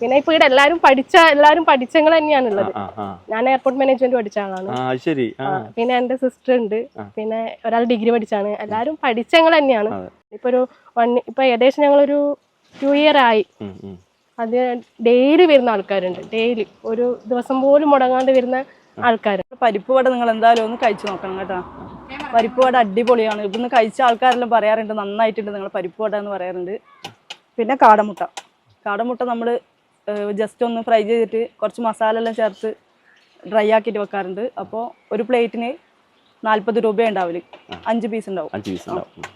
പിന്നെ ഇപ്പൊ ഇവിടെ എല്ലാരും പഠിച്ച എല്ലാരും പഠിച്ചങ്ങൾ തന്നെയാണുള്ളത്. ആ ആ ഞാൻ എയർപോർട്ട് മാനേജ്മെന്റ് പഠിച്ച ആളാണ്. ശരി. പിന്നെ എന്റെ സിസ്റ്റർ ഉണ്ട്. പിന്നെ ഒരാൾ ഡിഗ്രി പഠിച്ചാണ്. എല്ലാരും പഠിച്ചങ്ങൾ തന്നെയാണ്. ഇപ്പൊ ഒരു വൺ ഇപ്പൊ ഏകദേശം ഞങ്ങളൊരു ടു ഇയർ ആയി. അത് ഡെയിലി വരുന്ന ആൾക്കാരുണ്ട്. ഡെയിലി ഒരു ദിവസം പോലും മുടങ്ങാണ്ട് വരുന്ന ആൾക്കാർ പരിപ്പ് വട നിങ്ങൾ എന്തായാലും ഒന്ന് കഴിച്ചു നോക്കണം കേട്ടോ. പരിപ്പ് വട അടിപൊളിയാണ്. ഇവിടുന്ന് കഴിച്ച ആൾക്കാരെല്ലാം പറയാറുണ്ട് നന്നായിട്ടുണ്ട് നിങ്ങൾ പരിപ്പ് വട എന്ന് പറയാറുണ്ട്. പിന്നെ കാടമുട്ട. കാടമുട്ട നമ്മൾ ജസ്റ്റ് ഒന്ന് ഫ്രൈ ചെയ്തിട്ട് കുറച്ച് മസാല എല്ലാം ചേർത്ത് ഡ്രൈ ആക്കിയിട്ട് വെക്കാറുണ്ട്. അപ്പോൾ ഒരു പ്ലേറ്റിന് നാൽപ്പത് രൂപ ഉണ്ടാവില്ല അഞ്ച് പീസ് ഉണ്ടാവും. അഞ്ച് പീസ് ഉണ്ടാവും.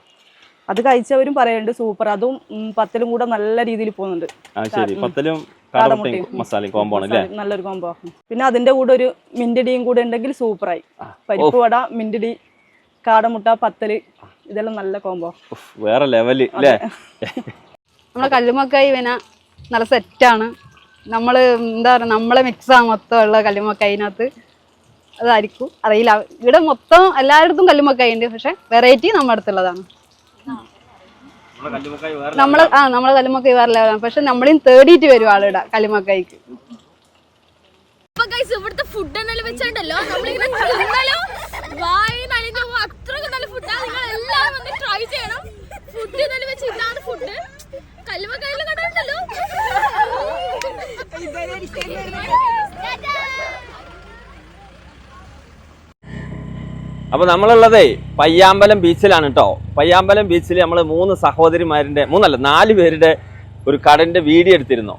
അത് കഴിച്ചവരും പറയുന്നുണ്ട് സൂപ്പർ അതും പത്തലും കൂടെ നല്ല രീതിയിൽ പോകുന്നുണ്ട്. ശരി. പത്തലും മസാലയും കോംബോ ആണ് നല്ലൊരു കോമ്പോ പിന്നെ അതിന്റെ കൂടെ ഒരു മിന്റിടിയും കൂടെ ഉണ്ടെങ്കിൽ സൂപ്പറായി പരിപ്പ് വട മിന്റിടി കാടമുട്ട പത്തൽ ഇതെല്ലാം നല്ല കോമ്പോ ഉഫ്, വേറെ ലെവൽ നമ്മളെ കല്ലുമക്കായി പിന്നെ നല്ല സെറ്റാണ്. നമ്മൾ എന്താ പറയുക നമ്മളെ മിക്സാണ് ആ മൊത്തം ഉള്ള കല്ലുമൊക്കെ അതിനകത്ത് അതായിരിക്കും. അറിയില്ല. ഇവിടെ മൊത്തം എല്ലായിടത്തും കല്ലുമൊക്കായി ഉണ്ട് പക്ഷെ വെറൈറ്റി നമ്മുടെ അടുത്തുള്ളതാണ്. നമ്മൾ ആ നമ്മളെ കല്ലുമക്കായി വേറെ പക്ഷെ നമ്മളെയും തേടിയിട്ട് വരും ആളിവിടെ കല്ലുമക്കായിക്ക് ഫുഡ് എന്നാലും വെച്ചിട്ടുണ്ടല്ലോ നമ്മളിങ്ങനെ അത്രയ്ക്ക് നല്ല ഫുഡാണ് നിങ്ങൾ എല്ലാവരും വന്ന് ട്രൈ ചെയ്യണം. ഫുഡ് നല്ല വെച്ച് ഇതാണ് ഫുഡ് കല്ലുമ കയ്യിൽ കണ്ടുണ്ടല്ലോ അപ്പൊ നമ്മളുള്ളതേ പയ്യാമ്പലം ബീച്ചിലാണ് കേട്ടോ പയ്യാമ്പലം ബീച്ചിൽ നമ്മൾ മൂന്ന് സഹോദരിമാരിന്റെ മൂന്നല്ല നാല് പേരുടെ ഒരു കടന്റെ വീഡിയോ എടുത്തിരുന്നു.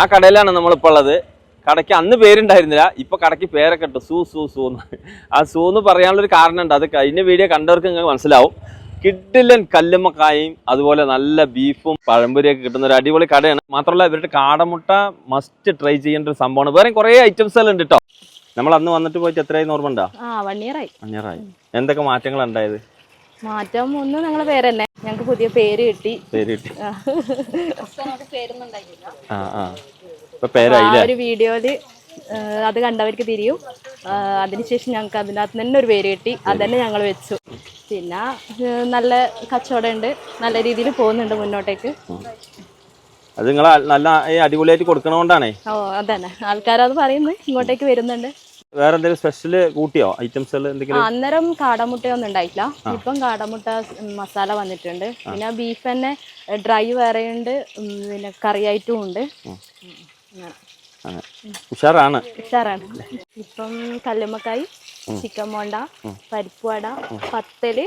ആ കടയിലാണ് നമ്മളിപ്പോൾ ഉള്ളത്. കടയ്ക്ക് അന്ന് പേരുണ്ടായിരുന്നില്ല. ഇപ്പോൾ കടയ്ക്ക് പേരൊക്കെ ഇട്ടു. സൂ സൂ സൂ എന്ന്. ആ സൂ എന്ന് പറയാനുള്ളൊരു കാരണമുണ്ട് അത് കഴിഞ്ഞ വീഡിയോ കണ്ടവർക്ക് നിങ്ങൾക്ക് മനസ്സിലാവും. കിഡിലൻ കല്ലുമ്മക്കായും അതുപോലെ നല്ല ബീഫും പഴംപൊരിയൊക്കെ കിട്ടുന്ന ഒരു അടിപൊളി കടയാണ്. മാത്രമല്ല ഇവരുടെ കാടമുട്ട മസ്റ്റ് ട്രൈ ചെയ്യേണ്ട ഒരു സംഭവമാണ്. വേറെ കുറേ ഐറ്റംസ് എല്ലാം ഉണ്ട് കേട്ടോ നമ്മൾ അന്ന് വന്നിട്ട് പോയിട്ട് എത്രയായി ഓർമ്മ ഉണ്ടോ? ആ വൺ ഇയർ ആയി. എന്തൊക്കെ മാറ്റങ്ങൾ ഉണ്ടായത്? മാറ്റം ഒന്ന് ഞങ്ങളെ പേര് തന്നെ. ഞങ്ങൾക്ക് പുതിയ പേര് കിട്ടി. പേര് കിട്ടി. ഒരു വീഡിയോയിൽ അത് കണ്ടവർക്ക് തിരിയും. അതിനുശേഷം ഞങ്ങൾക്ക് അതിനകത്ത് തന്നെ ഒരു പേര് കിട്ടി. അത് തന്നെ ഞങ്ങൾ വെച്ചു. പിന്നെ നല്ല കച്ചവടം ഉണ്ട്. നല്ല രീതിയിൽ പോകുന്നുണ്ട് മുന്നോട്ടേക്ക്. അത് നിങ്ങൾ നല്ല അടിപൊളിയായിട്ട് കൊടുക്കണോണ്ടാണേ? ഓ അതന്നെ. ആൾക്കാരത് പറയുന്നു. ഇങ്ങോട്ടേക്ക് വരുന്നുണ്ട്. വേറെ എന്തെങ്കിലും സ്പെഷ്യൽ കൂട്ടിയോ? ഐറ്റംസ് എന്തെങ്കിലും? അന്നേരം കാടമുട്ടയൊന്നും ഉണ്ടായിട്ടില്ല. ഇപ്പം കാടമുട്ട മസാല വന്നിട്ടുണ്ട്. പിന്നെ ബീഫ് തന്നെ ഡ്രൈ വേറെ ഉണ്ട്. പിന്നെ കറിയായിട്ടും ഉണ്ട്. ഉഷാറാണ്. ഉഷാറാണ്. ഇപ്പം കല്ലുമ്മക്കായി. ചിക്കൻ മോണ്ട പരിപ്പ് വട പത്തൽ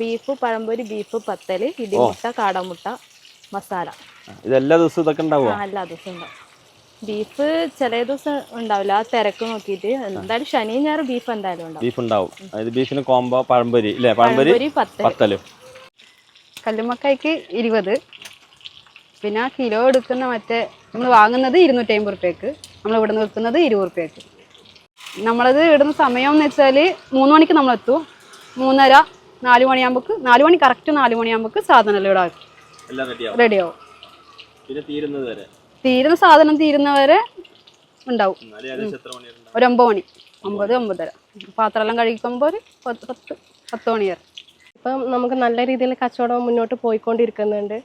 ബീഫ് പഴംപൊരി ബീഫ് പത്തൽ ഇടിമുട്ട കാടമുട്ട മസാല. ഇത് എല്ലാ ദിവസവും ഇതൊക്കെ ഉണ്ടാവും എല്ലാ ദിവസവും ഉണ്ടാവും. ബീഫ് ചില ദിവസം ഉണ്ടാവില്ല. ആ തിരക്ക് നോക്കിയിട്ട് എന്തായാലും ശനി ഞായർ ബീഫ് എന്തായാലും ഉണ്ടാവും. ബീഫ് ഉണ്ടാവും. അതായത് ബീഫിന് കോമ്പോ പഴംപൊരി ഇല്ലേ? പഴംപൊരി പത്തൽ. കല്ലുമക്കായ്ക്ക് ഇരുപത്. പിന്നെ ആ കിലോ എടുക്കുന്ന മറ്റേ നമ്മൾ വാങ്ങുന്നത് ഇരുന്നൂറ്റി അമ്പത് റുപ്യക്ക്. നമ്മൾ നിന്ന് വെക്കുന്നത് ഇരുപത് റുപ്യക്ക്. നമ്മളത് ഇടുന്ന സമയം എന്ന് വെച്ചാൽ മൂന്ന് മണിക്ക് നമ്മൾ എത്തും മൂന്നര നാല് മണിയാകുമ്പോൾ നാല് മണി കറക്റ്റ് നാല് മണിയാകുമ്പോൾ സാധനം എല്ലാം ഇവിടെ എല്ലാം റെഡിയാവും റെഡിയാവും പിന്നെ തീരുന്നത് വരെ? തീരുന്ന സാധനം തീരുന്നവരെ ഉണ്ടാവും? ഒരു ഒമ്പത് മണി. ഒമ്പത് ഒമ്പതര. പാത്രമെല്ലാം കഴിക്കുമ്പോൾ ഒരു പത്ത് പത്ത് പത്ത് മണി വരെ. ഇപ്പം നമുക്ക് നല്ല രീതിയിൽ കച്ചവടം മുന്നോട്ട് പോയിക്കൊണ്ടിരിക്കുന്നുണ്ട്.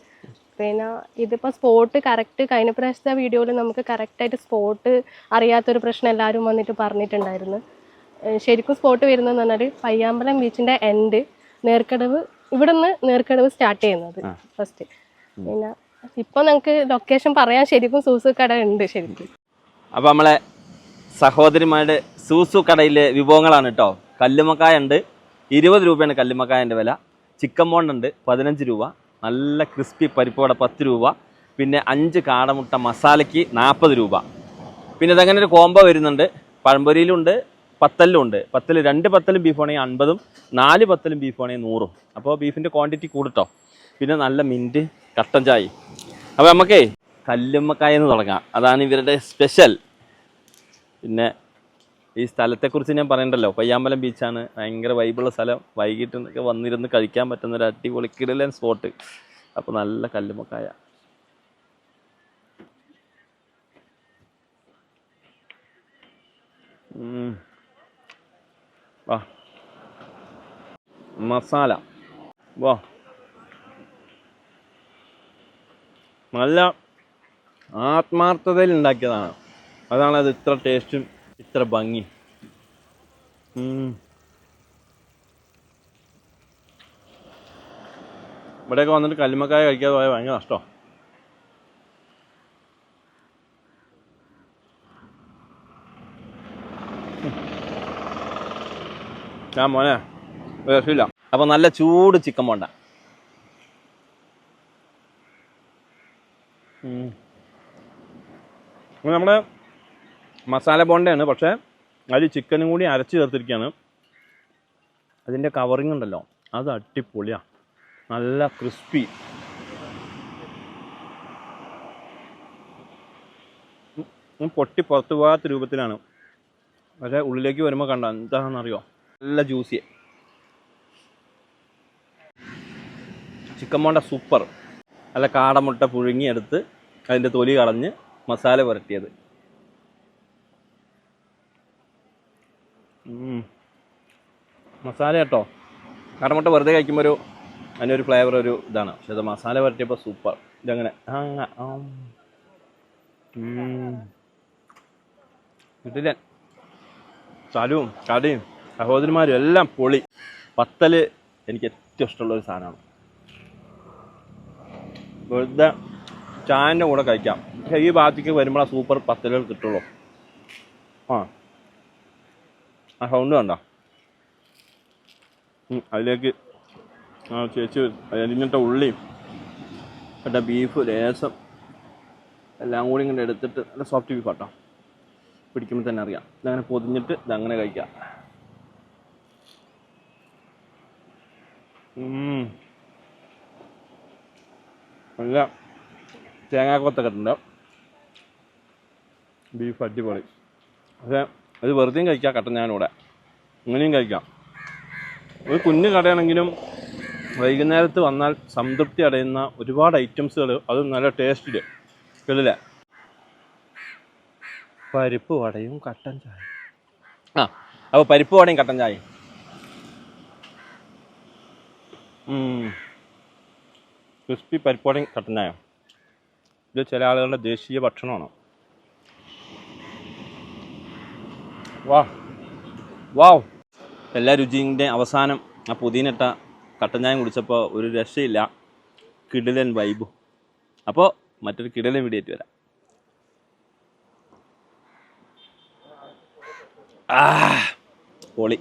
പിന്നെ ഇതിപ്പോൾ സ്പോട്ട് കറക്റ്റ് കഴിഞ്ഞ പ്രാവശ്യത്തെ വീഡിയോയിൽ നമുക്ക് കറക്റ്റായിട്ട് സ്പോട്ട് അറിയാത്തൊരു പ്രശ്നം എല്ലാവരും വന്നിട്ട് പറഞ്ഞിട്ടുണ്ടായിരുന്നു. ശരിക്കും സ്പോട്ട് വരുന്നതെന്ന് പറഞ്ഞാൽ പയ്യാമ്പലം ബീച്ചിന്റെ എൻഡ് നേർക്കടവ് ഇവിടെ നിന്ന് നേർക്കടവ് സ്റ്റാർട്ട് ചെയ്യുന്നത് ഫസ്റ്റ് പിന്നെ ഇപ്പൊ നമുക്ക് ലൊക്കേഷൻ പറയാൻ ശരിക്കും സൂസു കട ഉണ്ട് ശരിക്കും. അപ്പൊ നമ്മളെ സഹോദരിമാരുടെ സൂസു കടയിലെ വിഭവങ്ങളാണ് കേട്ടോ കല്ലുമക്കായ ഉണ്ട്. ഇരുപത് രൂപയാണ് കല്ലുമക്കായന്റെ വില. ചിക്കൻ ബോണ്ട് ഉണ്ട് പതിനഞ്ച് രൂപ. നല്ല ക്രിസ്പി പരിപ്പോടെ പത്ത് രൂപ. പിന്നെ അഞ്ച് കാടമുട്ട മസാലയ്ക്ക് നാൽപ്പത് രൂപ. പിന്നെ ഇതങ്ങനെ ഒരു കോംബോ വരുന്നുണ്ട്. പഴംപൊരിയിലുണ്ട് പത്തലിലും ഉണ്ട് പത്തൽ രണ്ട് പത്തലും ബീഫ് ആണെങ്കിൽ അൻപതും നാല് പത്തലും ബീഫ് ആണെങ്കിൽ നൂറും. അപ്പോൾ ബീഫിന്റെ ക്വാണ്ടിറ്റി കൂടട്ടോ. പിന്നെ നല്ല മിന്റ് കട്ടൻ ചായ. അപ്പോൾ നമുക്കേ കല്ലുമ്മക്കായെന്ന് തുടങ്ങാം. അതാണ് ഇവരുടെ സ്പെഷ്യൽ പിന്നെ ഈ സ്ഥലത്തെക്കുറിച്ച് ഞാൻ പറയണ്ടല്ലോ. പയ്യാമ്പലം ബീച്ചാണ് ഭയങ്കര വൈബുള്ള സ്ഥലം. വൈകിട്ട് വന്നിരുന്ന് കഴിക്കാൻ പറ്റുന്ന ഒരു അടിപൊളി കിടലൻ സ്പോട്ട് അപ്പോൾ നല്ല കല്ലുമക്കായ. വാ. മസാല. വാ. നല്ല ആത്മാർത്ഥതയിൽ ഉണ്ടാക്കിയതാണ്. അതാണ് അത് ഇത്ര ടേസ്റ്റും ഇത്ര ഭംഗി. ഇവിടെയൊക്കെ വന്നിട്ട് കല്ലുമക്കായ കഴിക്കാതെ പോയാൽ ഭയങ്കര നഷ്ടമാണ് ഞാൻ മോനെ വിഷമില്ല അപ്പൊ നല്ല ചൂട് ചിക്കൻ പോണ്ട. നമ്മുടെ മസാല ബോണ്ടയാണ് പക്ഷേ അതിൽ ചിക്കനും കൂടി അരച്ച് ചേർത്തിരിക്കുകയാണ്. അതിന്റെ കവറിങ് ഉണ്ടല്ലോ അത് അടിപൊളിയാണ് നല്ല ക്രിസ്പി പൊട്ടി പുറത്തു പോകാത്ത രൂപത്തിലാണ്. പക്ഷേ ഉള്ളിലേക്ക് വരുമ്പോൾ കണ്ട എന്താണെന്നറിയോ? നല്ല ജ്യൂസി ചിക്കൻ ബോണ്ട സൂപ്പർ നല്ല കാടമുട്ട പുഴുങ്ങിയെടുത്ത് അതിന്റെ തൊലി കളഞ്ഞ് മസാല പുരട്ടിയത്. മസാല കേട്ടോ? കടമുട്ട വെറുതെ കഴിക്കുമ്പോൾ ഒരു അതിനൊരു ഫ്ലേവർ ഒരു ഇതാണ്. പക്ഷെ അത് മസാല വരട്ടിയപ്പോൾ സൂപ്പർ ഇതങ്ങനെ. കിട്ടില്ല സ്ഥലവും കടയും സഹോദരിമാരും എല്ലാം പൊളി. പത്തൽ എനിക്ക് ഏറ്റവും ഇഷ്ടമുള്ള ഒരു സാധനമാണ്. വെറുതെ ചായന്റെ കൂടെ കഴിക്കാം. പക്ഷേ ഈ ഭാഗത്തേക്ക് വരുമ്പോൾ ആ സൂപ്പർ പത്തലുകൾ കിട്ടുള്ളൂ. ആ. ആ സൗണ്ട് കണ്ടോ അതിലേക്ക് ആ ചേച്ചി അരിഞ്ഞിട്ട ഉള്ളിയും മറ്റേ ബീഫ് ലേസം എല്ലാം കൂടി ഇങ്ങനെ എടുത്തിട്ട് നല്ല സോഫ്റ്റ് ബീഫ് ആട്ടോ. പിടിക്കുമ്പോൾ തന്നെ അറിയാം. ഇതങ്ങനെ പൊതിഞ്ഞിട്ട് ഇതങ്ങനെ കഴിക്കാം. നല്ല തേങ്ങാക്കൊത്തൊക്കെ ഉണ്ട് ബീഫ് അടിപൊളി. പക്ഷേ അത് വെറുതെയും കഴിക്കാം കട്ടൻ ഞാനിവിടെ അങ്ങനെയും കഴിക്കാം. ഒരു കുഞ്ഞു കടയാണെങ്കിലും വൈകുന്നേരത്ത് വന്നാൽ സംതൃപ്തി അടയുന്ന ഒരുപാട് ഐറ്റംസുകൾ അത് നല്ല ടേസ്റ്റിൽ കേട്ടില്ല? പരിപ്പ് വടയും കട്ടൻ ചായ ആ അപ്പോൾ പരിപ്പ് വടയും കട്ടൻ ചായയും. ക്രിസ്പി പരിപ്പ് വടയും കട്ടൻ ചായ ഇത് ചില ആളുകളുടെ ദേശീയ ഭക്ഷണമാണ്. വാ. വാവ് എല്ലാ രുചിന്റെ അവസാനം ആ പുതിനിട്ട കട്ടൻ ചായം കുടിച്ചപ്പോൾ ഒരു രക്ഷയില്ല. കിടിലൻ വൈബു അപ്പോൾ മറ്റൊരു കിടിലൻ വീഡിയോ വരാം. ആ പൊളി.